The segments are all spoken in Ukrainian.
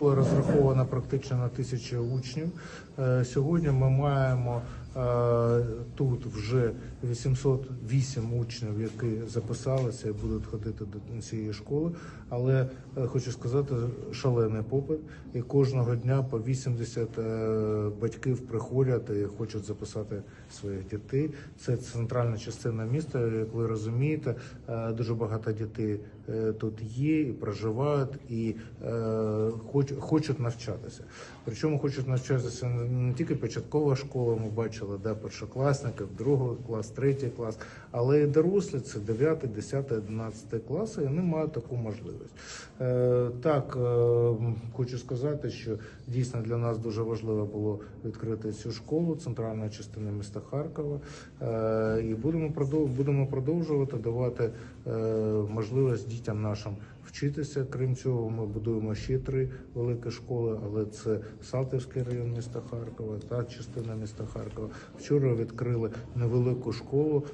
розрахована практично на тисячу учнів. Е, Сьогодні ми маємо тут вже 808 учнів, які записалися і будуть ходити до цієї школи. Але е, хочу сказати, шалений попит, і кожного дня по 80 е, батьків приходять і хочуть записати своїх дітей. Це центральна частина міста. Як ви розумієте, е, дуже багато дітей е, тут є і проживають, і е, хочуть навчатися. Причому хочуть навчатися не тільки початкова школа, ми бачили, да, першокласників, другий клас, третій клас, але і дорослі це 9, 10, 11 класи, і вони мають таку можливість. Е, так, е, хочу сказати, що дійсно для нас дуже важливо було відкрити цю школу, центральна частина міста Харкова. Е, і будемо будемо продовжувати давати можливість дітям нашим вчитися. Крім цього, ми будуємо ще три великі школи, але це Салтівський район міста Харкова та частина міста Харкова. Вчора відкрили невелику школу,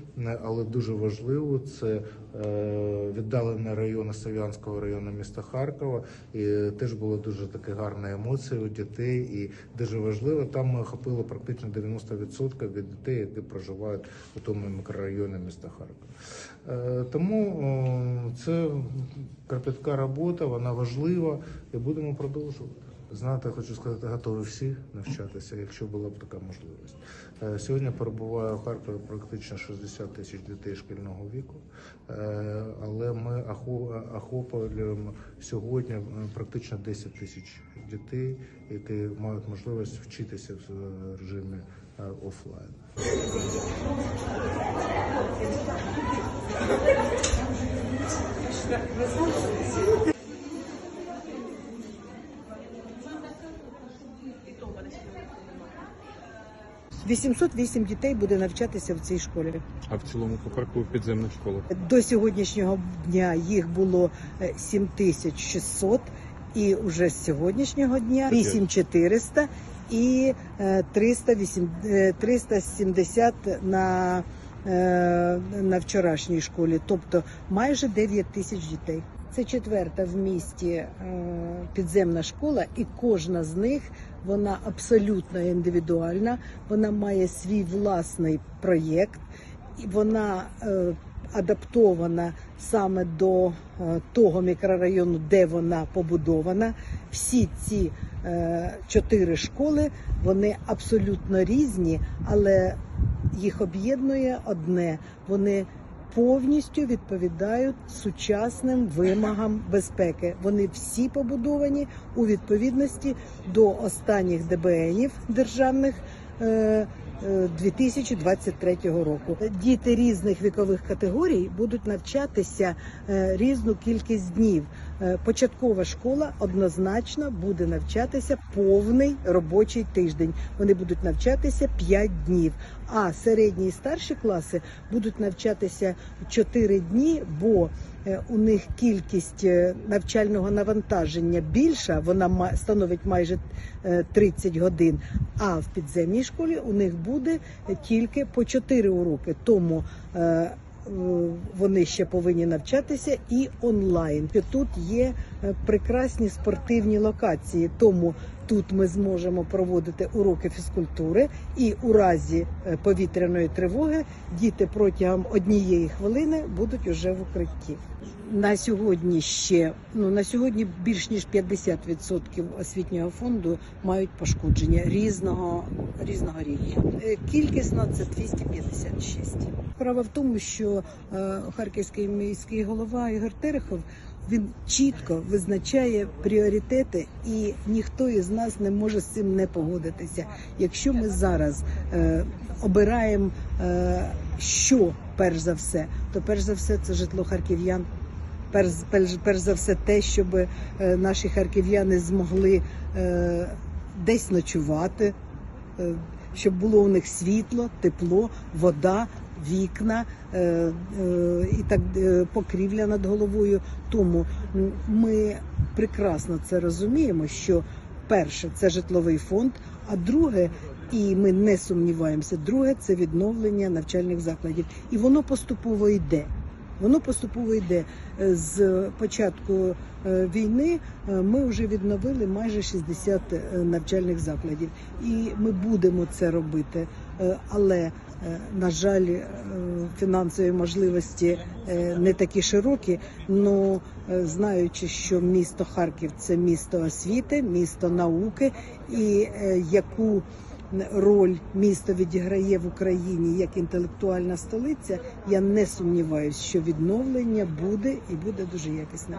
але дуже важливу. Це е, віддалений район Сав'янського району міста Харкова. І теж було дуже таке гарні емоції у дітей. І дуже важливо, там ми охопили практично 90% від дітей, які проживають у тому мікрорайоні міста Харкова. Е, Тому це кропітка робота, вона важлива, і будемо продовжувати. Знаєте, хочу сказати, готові всі навчатися, якщо була б така можливість. Е, Сьогодні перебуває у Харкові практично 60 тисяч дітей шкільного віку, Е, але ми охоплюємо сьогодні е, практично 10 тисяч дітей, які мають можливість вчитися в режимі офлайн. 808 дітей буде навчатися в цій школі. А в цілому по Харкову підземна школа. До сьогоднішнього дня їх було е, 7600 і вже з сьогоднішнього дня 8400 і е, 308, е, 370 на, е, на вчорашній школі, тобто майже 9 тисяч дітей. Це четверта в місті е, підземна школа, і кожна з них вона абсолютно індивідуальна. Вона має свій власний проєкт, вона е, адаптована саме до е, того мікрорайону, де вона побудована. Всі ці чотири школи вони абсолютно різні, але їх об'єднує одне. Вони повністю відповідають сучасним вимогам безпеки. Вони всі побудовані у відповідності до останніх ДБНів державних. е, е, 2023 року діти різних вікових категорій будуть навчатися е, різну кількість днів. Е, Початкова школа однозначно буде навчатися повний робочий тиждень. Вони будуть навчатися 5 днів. А середні і старші класи будуть навчатися 4 дні, бо е, у них кількість е, навчального навантаження більша, вона становить майже е, 30 годин. А в підземній школі у них буде тільки по 4 уроки. Тому вони ще повинні навчатися і онлайн. Тут є е, прекрасні спортивні локації, тому тут ми зможемо проводити уроки фізкультури, і у разі е, повітряної тривоги діти протягом однієї хвилини будуть уже в укритті. На сьогодні ще ну на сьогодні більш ніж 50% освітнього фонду мають пошкодження різного різного рівня. Е, Кількісно це 256. Справа в тому, що е, харківський міський голова Ігор Терехов він чітко визначає пріоритети, і ніхто із нас не може з цим не погодитися. Якщо ми зараз е, обираємо, е, що перш за все, то перш за все це житло харків'ян. Перш, перш, перш за все, те, щоб е, наші харків'яни змогли е, десь ночувати, е, щоб було у них світло, тепло, вода, вікна е, е, і так е, покрівля над головою. Тому ми прекрасно це розуміємо, що перше це житловий фонд, а друге. І ми не сумніваємося. Друге це відновлення навчальних закладів, і воно поступово йде. Воно поступово йде. Е, З початку е, війни е, ми вже відновили майже 60 е, навчальних закладів, і ми будемо це робити. Але на жаль, фінансові можливості не такі широкі. але знаючи, що місто Харків це місто освіти, місто науки, і яку роль місто відіграє в Україні як інтелектуальна столиця, я не сумніваюся, що відновлення буде і буде дуже якісне.